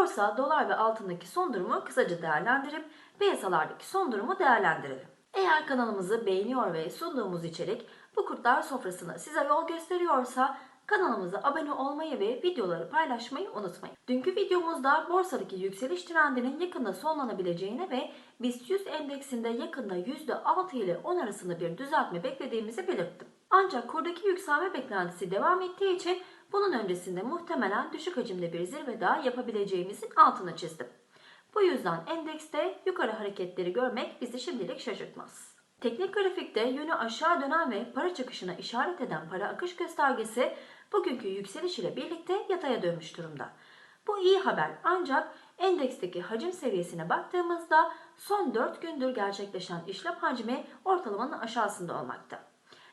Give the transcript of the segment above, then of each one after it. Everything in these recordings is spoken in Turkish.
borsa, dolar ve altındaki son durumu kısaca değerlendirip piyasalardaki son durumu değerlendirelim. Eğer kanalımızı beğeniyor ve sunduğumuz içerik bu kurtlar sofrasına size yol gösteriyorsa kanalımıza abone olmayı ve videoları paylaşmayı unutmayın. Dünkü videomuzda borsadaki yükseliş trendinin yakında sonlanabileceğini ve BIST 100 endeksinde yakında %6 ile 10 arasında bir düzeltme beklediğimizi belirttim. Ancak kurdaki yükselme beklentisi devam ettiği için bunun öncesinde muhtemelen düşük hacimde bir zirve daha yapabileceğimizin altını çizdim. Bu yüzden endekste yukarı hareketleri görmek bizi şimdilik şaşırtmaz. Teknik grafikte yönü aşağı dönen ve para çıkışına işaret eden para akış göstergesi bugünkü yükseliş ile birlikte yataya dönmüş durumda. Bu iyi haber ancak endeksteki hacim seviyesine baktığımızda son 4 gündür gerçekleşen işlem hacmi ortalamanın aşağısında olmakta.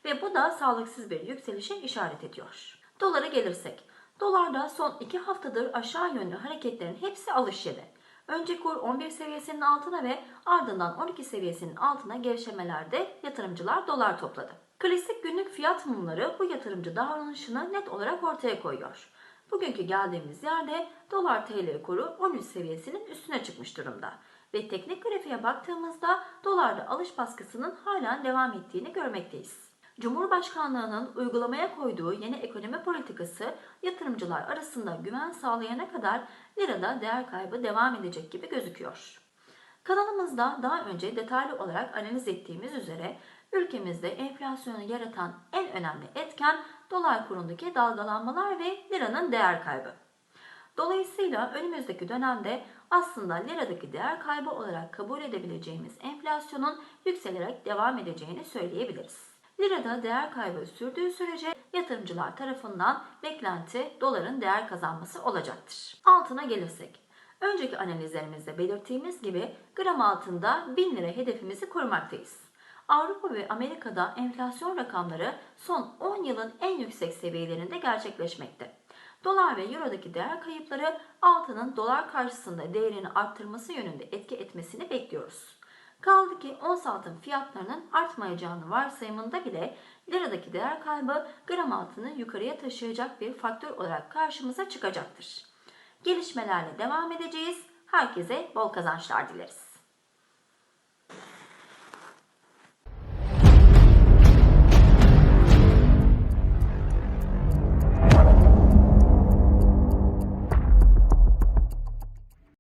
Ve bu da sağlıksız bir yükselişe işaret ediyor. Dolara gelirsek, dolarda son 2 haftadır aşağı yönlü hareketlerin hepsi alış yeri. Önce kur 11 seviyesinin altına ve ardından 12 seviyesinin altına gevşemelerde yatırımcılar dolar topladı. Klasik günlük fiyat mumları bu yatırımcı davranışını net olarak ortaya koyuyor. Bugünkü geldiğimiz yerde dolar TL kuru 13 seviyesinin üstüne çıkmış durumda. Ve teknik grafiğe baktığımızda dolarda alış baskısının halen devam ettiğini görmekteyiz. Cumhurbaşkanlığının uygulamaya koyduğu yeni ekonomi politikası yatırımcılar arasında güven sağlayana kadar lirada değer kaybı devam edecek gibi gözüküyor. Kanalımızda daha önce detaylı olarak analiz ettiğimiz üzere ülkemizde enflasyonu yaratan en önemli etken dolar kurundaki dalgalanmalar ve liranın değer kaybı. Dolayısıyla önümüzdeki dönemde aslında liradaki değer kaybı olarak kabul edebileceğimiz enflasyonun yükselerek devam edeceğini söyleyebiliriz. Lirada değer kaybı sürdüğü sürece yatırımcılar tarafından beklenti doların değer kazanması olacaktır. Altına gelirsek, önceki analizlerimizde belirttiğimiz gibi gram altında 1000 lira hedefimizi korumaktayız. Avrupa ve Amerika'da enflasyon rakamları son 10 yılın en yüksek seviyelerinde gerçekleşmekte. Dolar ve Euro'daki değer kayıpları altının dolar karşısında değerini arttırması yönünde etki etmesini bekliyoruz. Kaldı ki ons altın fiyatlarının artmayacağını varsayımında bile liradaki değer kaybı gram altını yukarıya taşıyacak bir faktör olarak karşımıza çıkacaktır. Gelişmelerle devam edeceğiz. Herkese bol kazançlar dileriz.